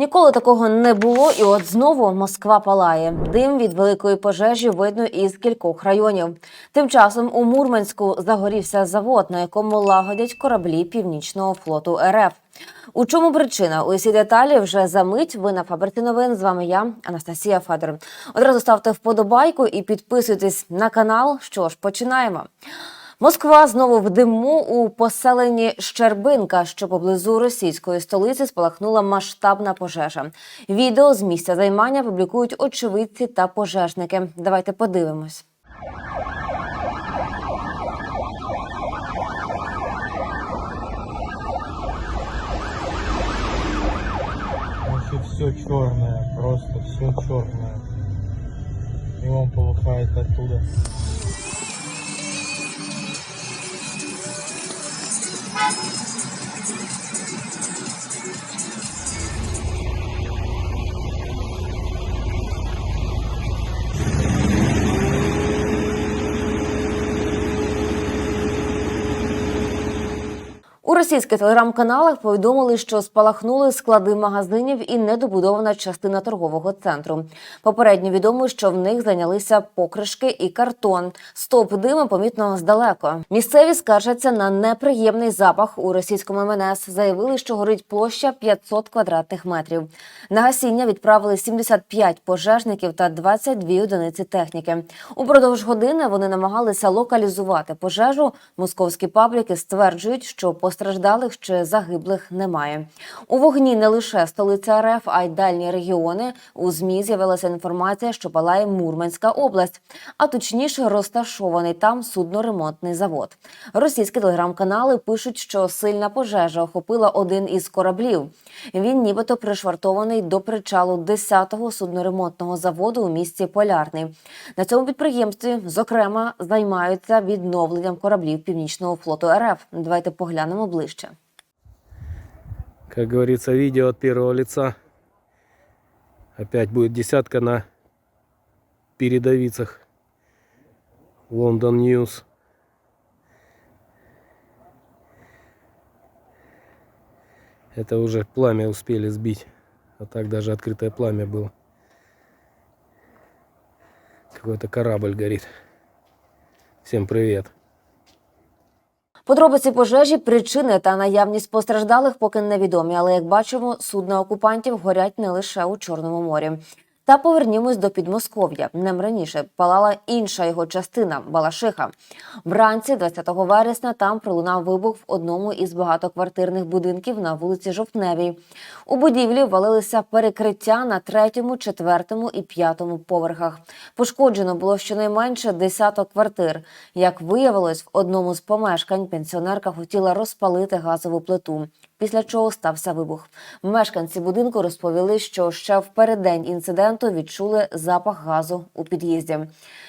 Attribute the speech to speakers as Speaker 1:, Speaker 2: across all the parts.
Speaker 1: Ніколи такого не було, і от знову Москва палає. Дим від великої пожежі видно із кількох районів. Тим часом у Мурманську загорівся завод, на якому лагодять кораблі північного флоту РФ. У чому причина? Усі деталі вже за мить. Ви на фабриці новин. З вами я, Анастасія Федор. Одразу ставте вподобайку і підписуйтесь на канал. Що ж, починаємо. Москва знову в диму у поселенні Щербинка, що поблизу російської столиці спалахнула масштабна пожежа. Відео з місця займання публікують очевидці та пожежники. Давайте подивимось.
Speaker 2: Все черное, просто все черное. И он полыхает оттуда.
Speaker 1: У російських телеграм-каналах повідомили, що спалахнули склади магазинів і недобудована частина торгового центру. Попередньо відомо, що в них зайнялися покришки і картон. Стовп диму помітно здалеко. Місцеві скаржаться на неприємний запах у російському МНС. Заявили, що горить площа 500 квадратних метрів. На гасіння відправили 75 пожежників та 22 одиниці техніки. Упродовж години вони намагалися локалізувати пожежу. Московські пабліки стверджують, що постраждалих чи загиблих немає. У вогні не лише столиця РФ, а й дальні регіони. У змі з'явилася інформація, що палає Мурманська область, а точніше розташований там судноремонтний завод. Російські телеграм-канали пишуть, що сильна пожежа охопила один із кораблів. Він нібито пришвартований до причалу 10-го судноремонтного заводу у місті Полярний. На цьому підприємстві, зокрема, займаються відновленням кораблів Північного флоту РФ. Давайте поглянемо ближче.
Speaker 3: Как говорится, видео от первого лица. Опять будет десятка на передовицах. Лондон Ньюс. Это уже пламя успели сбить. А так даже открытое пламя было. Какой-то корабль горит. Всем привет.
Speaker 1: Подробиці пожежі, причини та наявність постраждалих поки невідомі, але як бачимо, судна окупантів горять не лише у Чорному морі. Та повернімось до Підмосков'я. Днем раніше палала інша його частина Балашиха. Вранці, 20 вересня, там пролунав вибух в одному із багатоквартирних будинків на вулиці Жовтневій. У будівлі валилися перекриття на третьому, четвертому і п'ятому поверхах. Пошкоджено було щонайменше десяток квартир. Як виявилось, в одному з помешкань пенсіонерка хотіла розпалити газову плиту. Після чого стався вибух. Мешканці будинку розповіли, що ще в переддень інциденту відчули запах газу у під'їзді.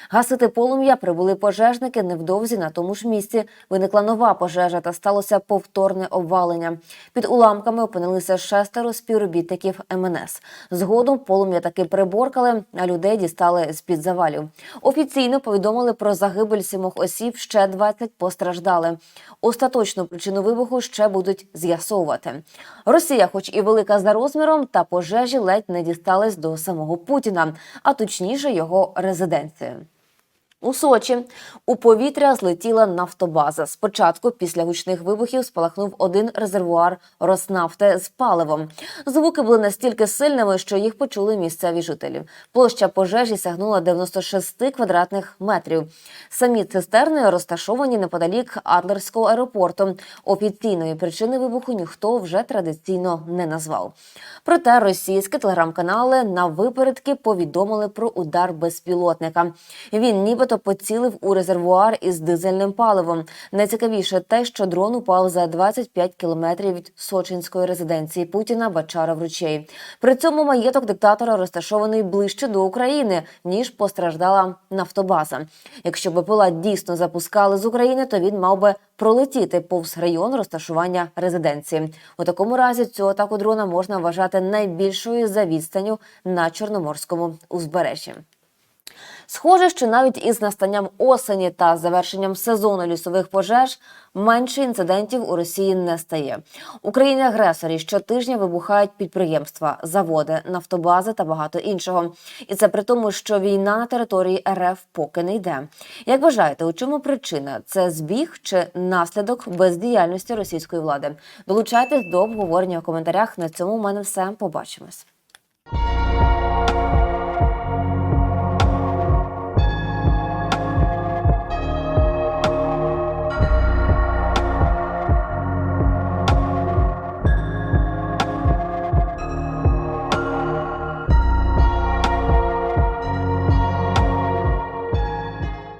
Speaker 1: Гасити полум'я прибули пожежники. Невдовзі на тому ж місці виникла нова пожежа та сталося повторне обвалення. Під уламками опинилися шестеро співробітників МНС. Згодом полум'я таки приборкали, а людей дістали з під завалів. Офіційно повідомили про загибель сімох осіб. Ще 20 постраждали. Остаточну причину вибуху ще будуть з'ясовувати. Росія, хоч і велика за розміром, та пожежі ледь не дістались до самого Путіна, а точніше його резиденції. У Сочі у повітря злетіла нафтобаза. Спочатку, після гучних вибухів, спалахнув один резервуар Роснафти з паливом. Звуки були настільки сильними, що їх почули місцеві жителі. Площа пожежі сягнула 96 квадратних метрів. Самі цистерни розташовані неподалік Адлерського аеропорту. Офіційної причини вибуху ніхто вже традиційно не назвав. Проте російські телеграм-канали на випередки повідомили про удар безпілотника. Він нібито поцілив у резервуар із дизельним паливом. Найцікавіше те, що дрон упав за 25 кілометрів від сочинської резиденції Путіна Бачара в ручей. При цьому маєток диктатора розташований ближче до України ніж постраждала нафтобаза. Якщо БПЛА дійсно запускали з України, то він мав би пролетіти повз район розташування резиденції. У такому разі цю атаку дрона можна вважати найбільшою за відстанню на чорноморському узбережжі. Схоже, що навіть із настанням осені та завершенням сезону лісових пожеж менше інцидентів у Росії не стає. У країні агресорі щотижня вибухають підприємства, заводи, нафтобази та багато іншого. І це при тому, що війна на території РФ поки не йде. Як вважаєте, у чому причина? Це збіг чи наслідок бездіяльності російської влади? Долучайтесь до обговорення в коментарях. На цьому у мене все. Побачимось.